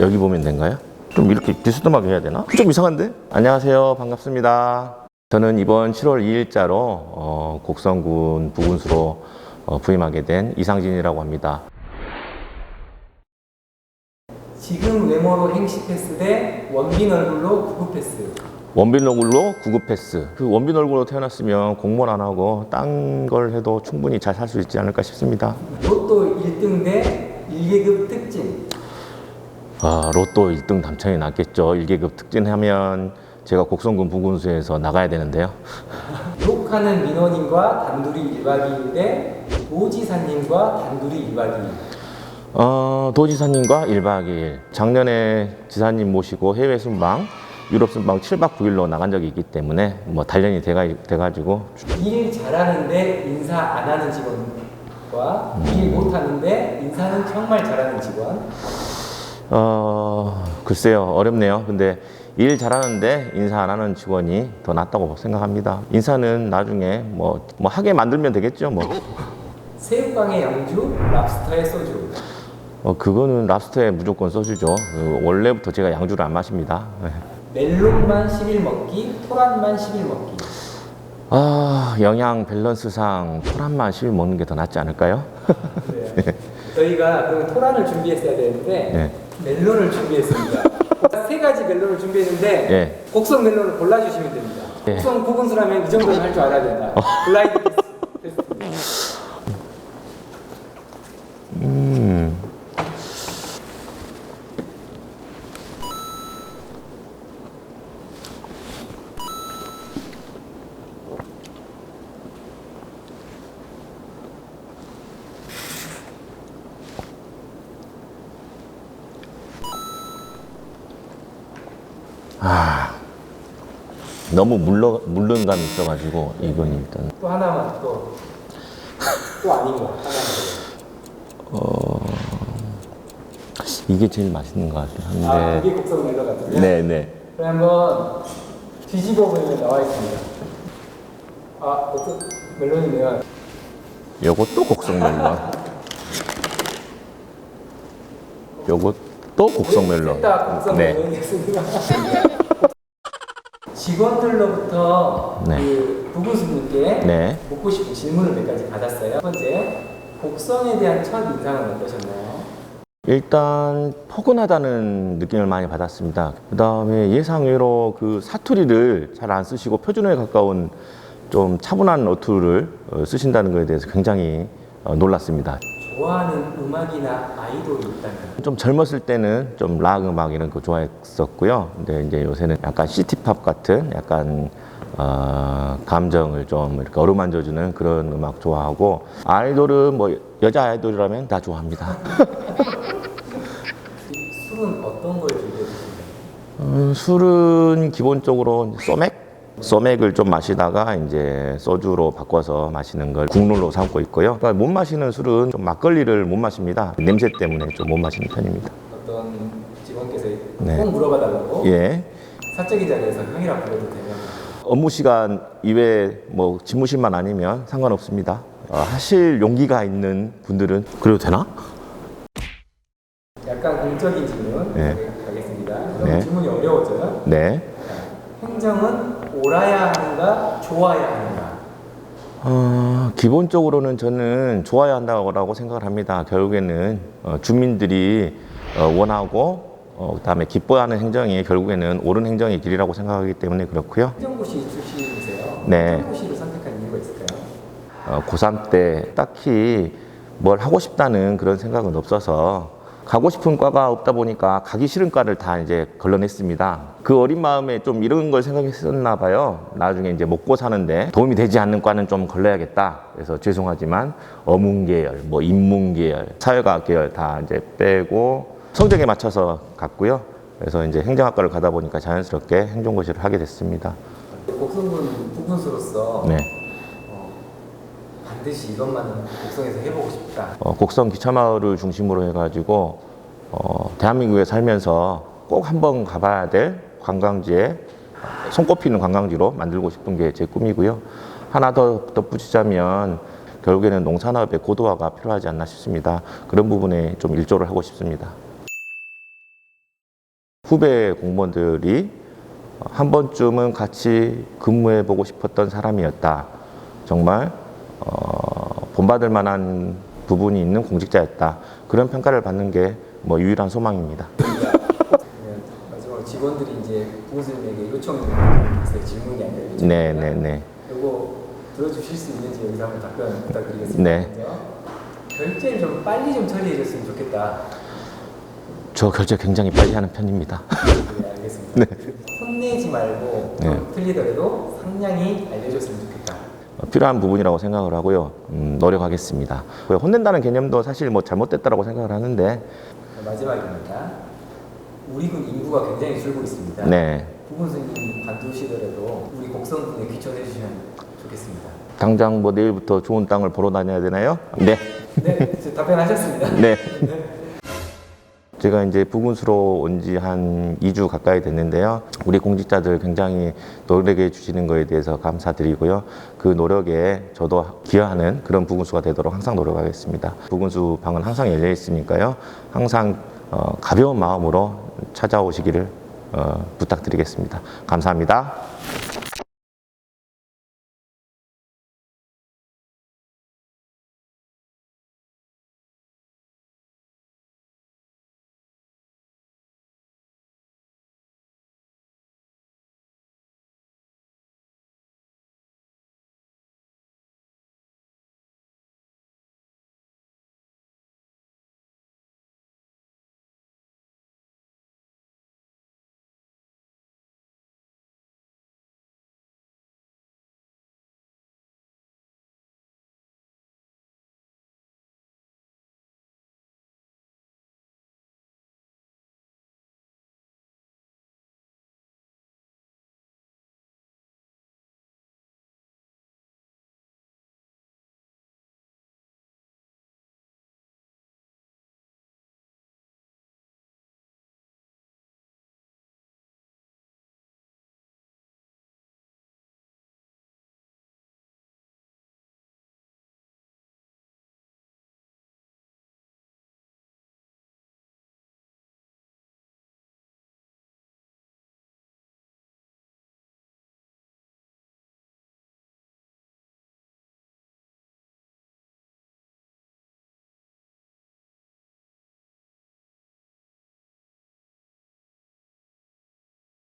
여기 보면 된가요? 좀 이렇게 비스듬하게 해야 되나? 좀 이상한데? 안녕하세요. 반갑습니다. 저는 이번 7월 2일자로 어, 곡성군 부군수로 어, 부임하게 된 이상진이라고 합니다. 지금 외모로 행시 패스 대 원빈 얼굴로 구급 패스. 원빈 얼굴로 구급 패스. 그 원빈 얼굴로 태어났으면 공무원 안 하고 딴 걸 해도 충분히 잘 살 수 있지 않을까 싶습니다. 로또 1등 대 1계급 특진. 아, 로또 1등 당첨이 났겠죠. 1계급 특진하면 제가 곡성군 부군수에서 나가야 되는데요. 욕하는 민원인과 단둘이 1박 2일 대 도지사님과 단둘이 1박 2일. 어, 도지사님과 1박 2일. 작년에 지사님 모시고 해외 순방, 유럽 순방 7박 9일로 나간 적이 있기 때문에 뭐 단련이 돼가, 돼가지고 일 잘하는데 인사 안 하는 직원과 일 못하는데 인사는 정말 잘하는 직원. 어, 글쎄요. 어렵네요. 근데 일 잘하는데 인사 안 하는 직원이 더 낫다고 생각합니다. 인사는 나중에 뭐, 뭐 하게 만들면 되겠죠. 뭐. 새우깡의 양주, 랍스터의 소주. 어, 그거는 랍스터에 무조건 써주죠. 그 원래부터 제가 양주를 안 마십니다. 네. 멜론만 10일 먹기, 토란만 10일 먹기. 아, 영양 밸런스상 토란만 10일 먹는 게 더 낫지 않을까요? 그래요. 저희가 그럼 토란을 준비했어야 되는데 네. 멜론을 준비했습니다. 세 가지 멜론을 준비했는데 예. 곡성 멜론을 골라주시면 됩니다. 예. 곡성 부분수라면 이 정도는 할 줄 알아야 된다. 블라인드 테스트. 테스트. 음. 아, 너무 물러, 물른 감이 있어가지고, 이건 일단. 또 하나만 또. 또 아닌 거 하나만 더. 이게 제일 맛있는 것 같긴 아, 한데. 그게 곡성 멜론 같은데? 네, 네. 그럼 한번 뒤집어 보면 나와 있습니다. 아, 곡성 멜론이네요. 요것도 곡성멜론. 요것도 곡성멜론. 곡성 네. 멜론이었습니다. 직원들로부터 네. 그 부부수님께 네. 묻고 싶은 질문을 몇 가지 받았어요. 첫 번째, 곡성에 대한 첫 인상은 어떠셨나요? 일단 포근하다는 느낌을 많이 받았습니다. 그 다음에 예상외로 그 사투리를 잘 안 쓰시고 표준어에 가까운 좀 차분한 어투를 어, 쓰신다는 것에 대해서 굉장히 어, 놀랐습니다. 좋아하는 음악이나 아이돌이 있다면 좀 젊었을 때는 좀 락 음악 이런 거 좋아했었고요. 근데 이제 요새는 약간 시티팝 같은 약간 어, 감정을 좀 이렇게 어루만져주는 그런 음악 좋아하고 아이돌은 뭐 여자 아이돌이라면 다 좋아합니다. 술은 어떤 걸 즐겨 드시나요? 음, 술은 기본적으로 소맥? 소맥을 좀 마시다가 이제 소주로 바꿔서 마시는 걸 국룰로 삼고 있고요. 그러니까 못 마시는 술은 좀 막걸리를 못 마십니다. 냄새 때문에 좀 못 마시는 편입니다. 어떤 직원께서 네. 꼭 물어봐달라고 예. 사적인 자리에서 형이라 불러도 되면 업무 시간 이외에 뭐 집무실만 아니면 상관없습니다. 어, 하실 용기가 있는 분들은 그래도 되나? 약간 공적인 질문 네. 가겠습니다. 그럼 네. 질문이 어려워져요. 네. 행정은 옳아야 하는가 좋아야 하는가 어, 기본적으로는 저는 좋아야 한다고 생각을 합니다. 결국에는 어, 주민들이 어, 원하고 어, 그다음에 기뻐하는 행정이 결국에는 옳은 행정의 길이라고 생각하기 때문에 그렇고요. 행정고시 출신이세요. 네. 행정고시를 선택한 이유가 있을까요? 어, 고3 때 딱히 뭘 하고 싶다는 그런 생각은 없어서 가고 싶은 과가 없다 보니까 가기 싫은 과를 다 이제 걸러냈습니다. 그 어린 마음에 좀 이런 걸 생각했었나 봐요. 나중에 이제 먹고 사는데 도움이 되지 않는 과는 좀 걸러야겠다. 그래서 죄송하지만 어문 계열, 뭐 인문 계열, 사회과학 계열 다 이제 빼고 성적에 맞춰서 갔고요. 그래서 이제 행정학과를 가다 보니까 자연스럽게 행정고시를 하게 됐습니다. 곡성군 부분수로서 네. 어, 반드시 이것만은 곡성에서 해보고 싶다. 어, 곡성 기차마을을 중심으로 해가지고 어, 대한민국에 살면서 꼭 한번 가봐야 될 관광지에 손꼽히는 관광지로 만들고 싶은 게 제 꿈이고요. 하나 더 덧붙이자면 결국에는 농산업의 고도화가 필요하지 않나 싶습니다. 그런 부분에 좀 일조를 하고 싶습니다. 후배 공무원들이 한 번쯤은 같이 근무해 보고 싶었던 사람이었다. 정말 어, 본받을 만한 부분이 있는 공직자였다. 그런 평가를 받는 게 뭐 유일한 소망입니다. 마지막으로 직원들이 이제 부모님에게 요청이 있어요. 질문이 아니라 요청. 네, 네, 네. 요거 들어주실 수 있는지 여기서 한번 답변 부탁드리겠습니다. 네. 결제를 좀 빨리 좀 처리해 줬으면 좋겠다. 저 결제 굉장히 빨리 하는 편입니다. 네, 알겠습니다. 혼내지 말고 좀 네. 틀리더라도 상냥히 알려줬으면 좋겠다. 어, 필요한 부분이라고 생각을 하고요. 음, 노력하겠습니다. 혼낸다는 개념도 사실 뭐 잘못됐다라고 생각을 하는데, 마지막입니다. 우리 군 인구가 굉장히 줄고 있습니다. 네. 부군수님 관두시더라도 우리 곡성군에 귀촌해 주시면 좋겠습니다. 당장 뭐 내일부터 좋은 땅을 보러 다녀야 되나요? 네. 네, 저 답변하셨습니다. 네. 제가 이제 부군수로 온 지 한 2주 가까이 됐는데요. 우리 공직자들 굉장히 노력해 주시는 거에 대해서 감사드리고요. 그 노력에 저도 기여하는 그런 부군수가 되도록 항상 노력하겠습니다. 부군수 방은 항상 열려 있으니까요. 항상 어, 가벼운 마음으로 찾아오시기를 어, 부탁드리겠습니다. 감사합니다.